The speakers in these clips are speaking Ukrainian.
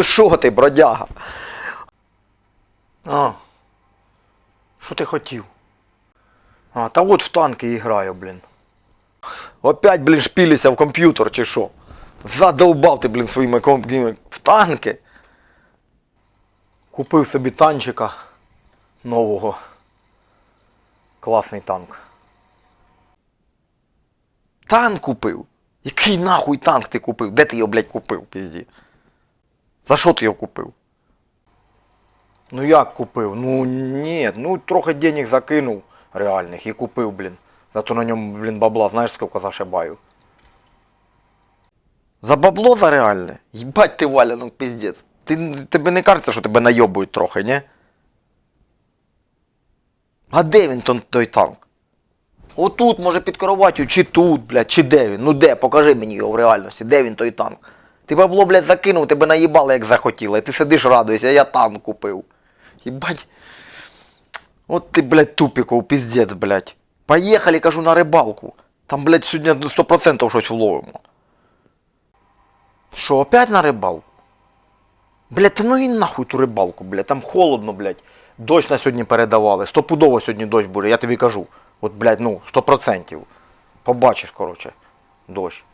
Ну що ти, бродяга? А. Що ти хотів? А, та от в танки і граю, блін. Опять, блін, шпілися в комп'ютер чи що? Задовбав ти, блін, своїми комп'ютерами. В танки. Купив собі танчика нового. Класний танк. Танк купив? Який нахуй танк ти купив? Де ти його, блядь, купив, пізді? За що ти його купив? Ну як купив? Ну ні, ну трохи денег закинув реальних і купив, блін. Зато на ньому, блін, бабла, знаєш, скільки зашибаю. За бабло за реальне? Їбать ти Валя, ну піздець. Ти, тебе не кажеться, що тебе найобують трохи, ні? А де він той танк? Отут, може, під кроваттю, чи тут, блядь, чи де він? Ну де, покажи мені його в реальності, де він той танк? Ти бабло, блядь, закинув, тебе наїбали, як захотіла, і ти сидиш радуєшся, я танк купив. Єбать. От ти, блядь, тупіков, піздець, блядь. Поїхали, кажу, на рибалку. Там, блядь, сьогодні 100% щось вловимо. Що, опять на рибалку? Блядь, ну і нахуй ту рибалку, блядь, там холодно, блядь. Дощ на сьогодні передавали. Стопудово сьогодні дощ буде, я тобі кажу. От, блядь, ну, 100%. Побачиш, короче, дощ.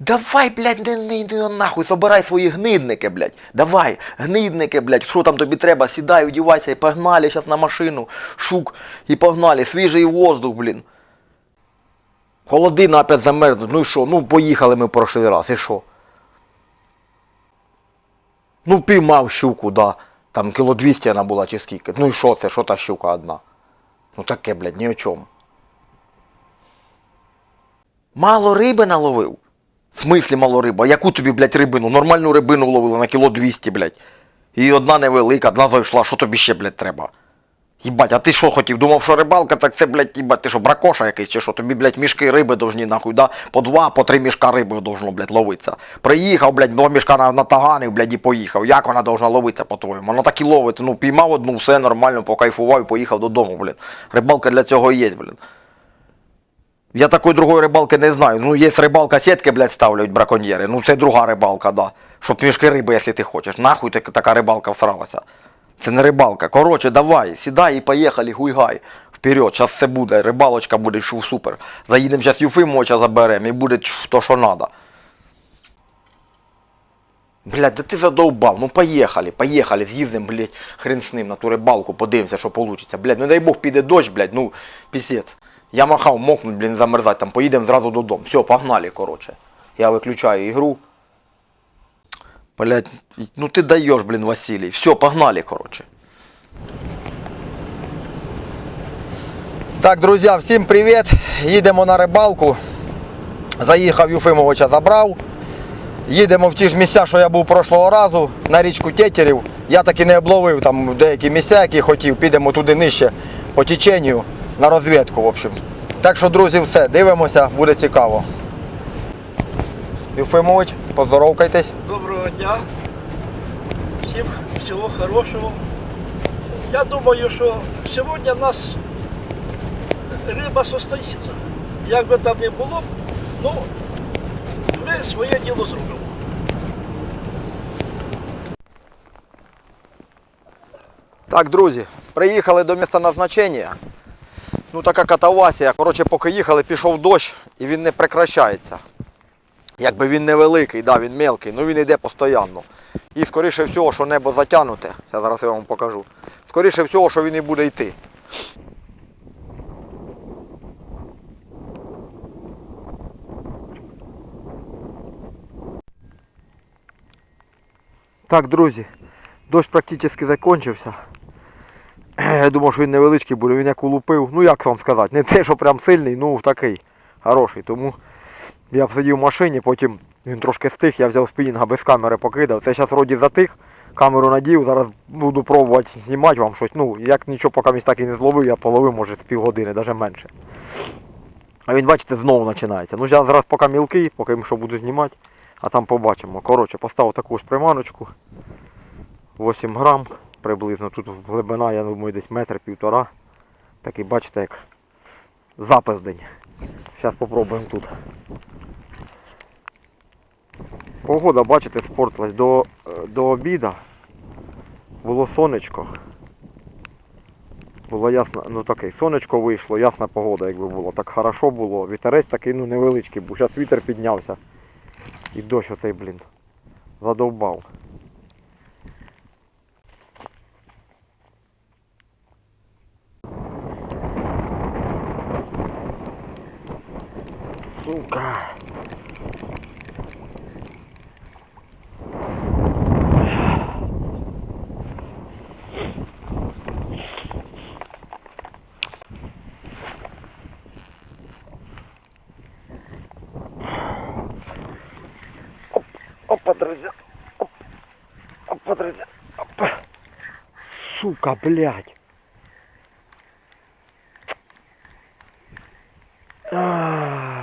Давай, блядь, не, не йди нахуй, собирай свої гнидники, блядь. Давай, гнидники, блядь, що там тобі треба, сідай, одівайся і погнали зараз на машину, шук, і погнали, свіжий воздух, блін. Холодина опять замерзнуть, ну і що? Ну поїхали ми в прошлий раз, і що? Ну піймав щуку, да. Там кіло 200 вона була чи скільки. Ну і що це, що та щука одна? Ну таке, блядь, ні о чому. Мало риби наловив? В смислі мало риби? А яку тобі, блядь, рибину? Нормальну рибину вловили на кіло 200, блядь. І одна невелика, одна зайшла, що тобі ще, блядь, треба? Їбать, а ти що хотів? Думав, що рибалка, так це, блядь, їбать, ти що, бракоша якийсь, чи що? Тобі, блядь, мішки риби должні, нахуй, да? По два, по три мішка риби должно, блядь, ловитися. Приїхав, блядь, два мішка на- натаганив, блядь, і поїхав. Як вона должна ловитися, по-твоєму? Вона так і ловить, ну, піймав одну, все нормально, покайфував і поїхав додому, блядь. Рибалка для цього є, блядь. Я такої другої рибалки не знаю. Ну, є рибалка, сітки, блядь, ставлять браконьєри. Ну, це друга рибалка, да. Щоб мішки риби, якщо ти хочеш. Нахуй так- така рибалка всралася. Це не рибалка. Коротше, давай, сідай і поїхали, гуйгай. Вперед, зараз все буде, рибалочка буде, шу супер. Заїдемо зараз Юфимовича заберемо і буде то, що надо. Блядь, да ти задовбав, ну поїхали, поїхали, з'їздимо, блядь, хрен з ним на ту рибалку, подивимося, що вийде. Блядь, ну дай Бог піде дощ, блядь, ну, пісець. Я махав, мокнуть, блін, замерзать, там поїдемо зразу додому. Все, погнали, коротше. Я виключаю ігру. Блядь, ну ти даєш, блін, Василій. Все, погнали, коротше. Так, друзі, всім привіт. Їдемо на рибалку. Заїхав Юфимовича, забрав. Їдемо в ті ж місця, що я був прошлого разу, на річку Тетерів. Я таки не обловив там деякі місця, які хотів. Підемо туди нижче по теченню на розвідку, в общем. Так що, друзі, все, дивимося, буде цікаво. Юфимович, поздоровкайтесь. Доброго дня. Всім всього хорошого. Я думаю, що сьогодні в нас риба состоїться. Як би там не було, ну, ми своє діло зробимо. Так, друзі, приїхали до місця назначення. Ну така катавасія. Коротше, поки їхали, пішов дощ і він не прекращається. Якби він невеликий, да, він мелкий, ну він йде постійно. І скоріше всього, що небо затягнуте, я зараз я вам покажу. Скоріше всього, що він і буде йти. Так, друзі, дощ практично закінчився. Я думав, що він невеличкий буде, він як улупив. Ну як вам сказати, не те, що прям сильний, ну такий хороший. Тому я сидів в машині, потім він трошки стих, я взяв спінінга без камери покидав. Це зараз вроді затих, камеру надів, зараз буду пробувати знімати вам щось. Ну, як нічого поки так і не зловив, я половив, може, з півгодини, навіть менше. А він, бачите, знову починається. Ну зараз, зараз поки мілкий, поки що буду знімати, а там побачимо. Коротше, поставив таку ось приманочку. 8 грам приблизно. Тут глибина, я думаю, десь метр півтора. Такий, бачите, як запиздень. Зараз спробуємо тут. Погода, бачите, спортилась до, до обіда. Було сонечко. Було ясно, ну таке, сонечко вийшло, ясна погода, якби було. Так хорошо було. Вітерець такий, ну невеличкий був. Зараз вітер піднявся. І дощ оцей, блін. Задовбав. Сука. Опа, друзья. Оп. Опа, друзья. Опа. Сука, блядь. Ах. Хочет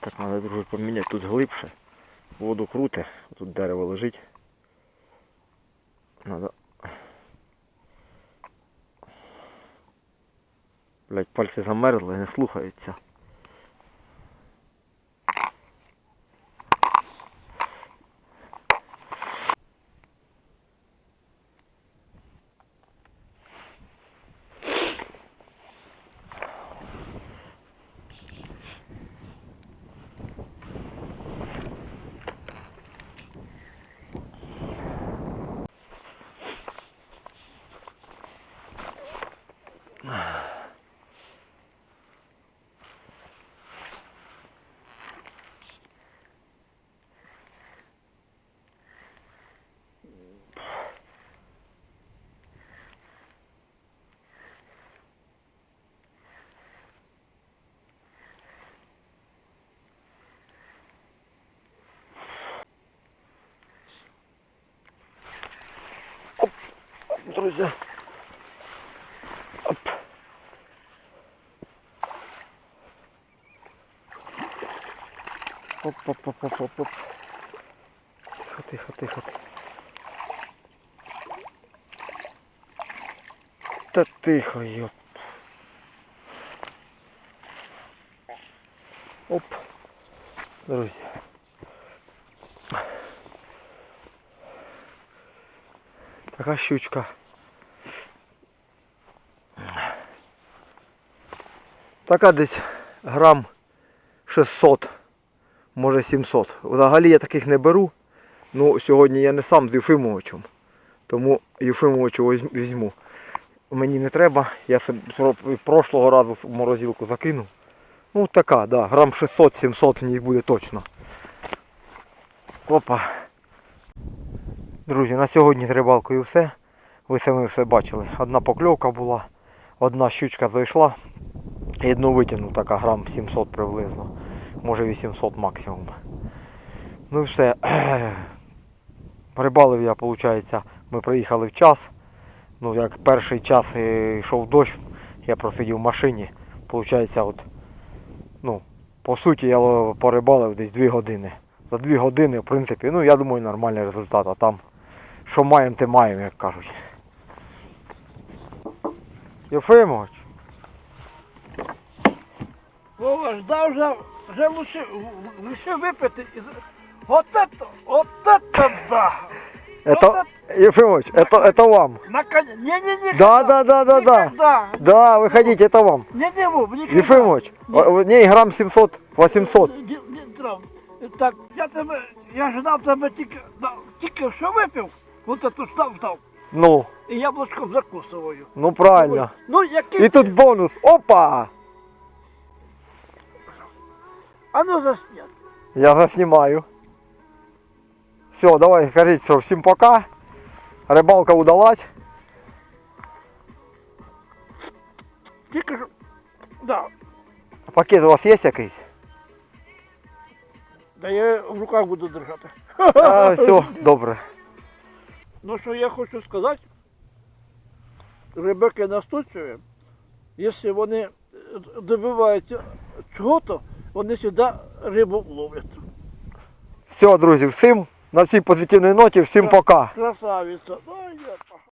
Так, треба друге поміняти. Тут глибше. Воду круте, тут дерево лежить. Надо. Блять, пальці замерзли, не слухаються. Друзья. Оп, оп, оп, оп, оп, оп. Тихо, тихо, тихо. Та тихо, йоп. Оп. Друзі. Така щучка. Така десь грам 600, може 700. Взагалі я таких не беру. Ну, сьогодні я не сам з Єфимовичем. Тому Єфимовичу візь- візьму. Мені не треба. Я прошлого разу в морозилку закинув. Ну така, да, грам 600-700 в ній буде точно. Опа. Друзі, на сьогодні з рибалкою все. Ви самі все бачили. Одна покльовка була, одна щучка зайшла. І одну витягнув така грам 700 приблизно. Може 800 максимум. Ну і все. Рибалив я, виходить, ми приїхали в час. Ну, як перший час йшов дощ, я просидів в машині. Получається, от, ну, по суті, я порибалив десь 2 години. За 2 години, в принципі, ну я думаю, нормальний результат. А там, що маємо, те маємо, як кажуть. Єфимович, Вова, ждав вже, вже лише, лише випити. І... з- От это, от это да! это, Ефимович, это, это вам. Наконец, не-не-не. Да, да, да, да, да. Никогда. Да, выходите, это вам. Не-не, Вов, никогда. Ефимович, в ней грам 700, 800. Не, не, трав. Так, я тебе, я ждав тебе тільки, да, тільки що випив, от это став, став. Ну, І яблучком закусываю. ну правильно. Ну, який И тут бонус. Опа! А ну заснять. Я заснимаю. Все, давай, скажите, что всем пока. Рыбалка удалась. Тільки що, да, Пакет у вас есть якийсь? Да я в руках буду держати. А, все, добре. Ну що я хочу сказати, рибаки настойчиві, якщо вони е, добиваються чого-то, вони сюди рибу ловлять. Все, друзі, всім на цій позитивній ноті, всім пока. Красавиця.